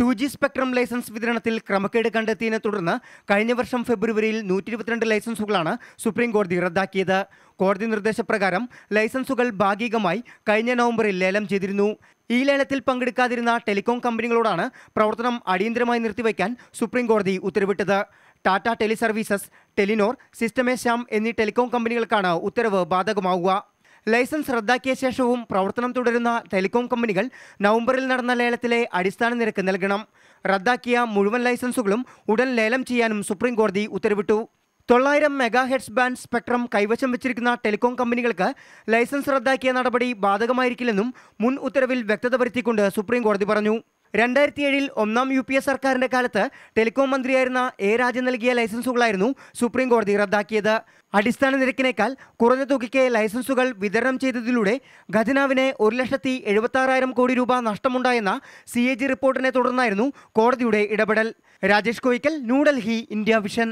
To G spectrum licence വിതരണത്തിൽ ക്രമക്കേട് കണ്ടെത്തിയതിനെ തുടർന്ന് കഴിഞ്ഞ വർഷം ഫെബ്രുവരിയിൽ നൂറ്റി ഇരുപത്തിരണ്ട് ലൈസൻസുകളാണ് സുപ്രീം കോടതി റദ്ദാക്കിയത്. കോടതി നിർദ്ദേശപ്രകാരം ലൈസൻസുകൾ ഭാഗികമായി കഴിഞ്ഞ നവംബറിൽ ലേലം ചെയ്തിരുന്നു. ഈ ലേലത്തിൽ പങ്കെടുക്കാതിരുന്ന ടെലികോം കമ്പനികളോടാണ് പ്രവർത്തനം അടിയന്തരമായി നിർത്തിവെക്കാൻ സുപ്രീം കോടതി ഉത്തരവിട്ടത്. Tata teleservices Telenor Sistema Shyam എന്നീ ടെലികോം കമ്പനികൾക്കാണ് ഉത്തരവ് ബാധകമാവുക. ലൈസൻസ് റദ്ദാക്കിയ ശേഷവും പ്രവർത്തനം തുടരുന്ന ടെലികോം കമ്പനികൾ നവംബറിൽ നടന്ന ലേലത്തിലെ അടിസ്ഥാന നിരക്ക് നൽകണം. റദ്ദാക്കിയ മുഴുവൻ ലൈസൻസുകളും ഉടൻ ലേലം ചെയ്യാനും സുപ്രീം കോടതി ഉത്തരവിട്ടു. തൊള്ളായിരം മെഗാ ഹെഡ്സ് ബാൻഡ് സ്പെക്ട്രം കൈവശം വെച്ചിരിക്കുന്ന ടെലികോം കമ്പനികൾക്ക് ലൈസൻസ് റദ്ദാക്കിയ നടപടി ബാധകമായിരിക്കില്ലെന്നും മുൻ ഉത്തരവിൽ വ്യക്തത വരുത്തിക്കൊണ്ട് സുപ്രീം കോടതി പറഞ്ഞു. രണ്ടായിരത്തി ഏഴിൽ ഒന്നാം യു പി എ സർക്കാരിന്റെ കാലത്ത് ടെലികോം മന്ത്രിയായിരുന്ന എ രാജൻ നൽകിയ ലൈസൻസുകളായിരുന്നു സുപ്രീം കോടതി റദ്ദാക്കിയത്. അടിസ്ഥാന നിരക്കിനേക്കാൾ കുറഞ്ഞ തുകയ്ക്ക് ലൈസൻസുകൾ വിതരണം ചെയ്തതിലൂടെ ഖജനാവിന് ഒരു ലക്ഷത്തി എഴുപത്താറായിരം കോടി രൂപ നഷ്ടമുണ്ടായെന്ന സി എ ജി റിപ്പോർട്ടിനെ തുടർന്നായിരുന്നു കോടതിയുടെ ഇടപെടൽ. Rajesh Koyikkal New Delhi India vision.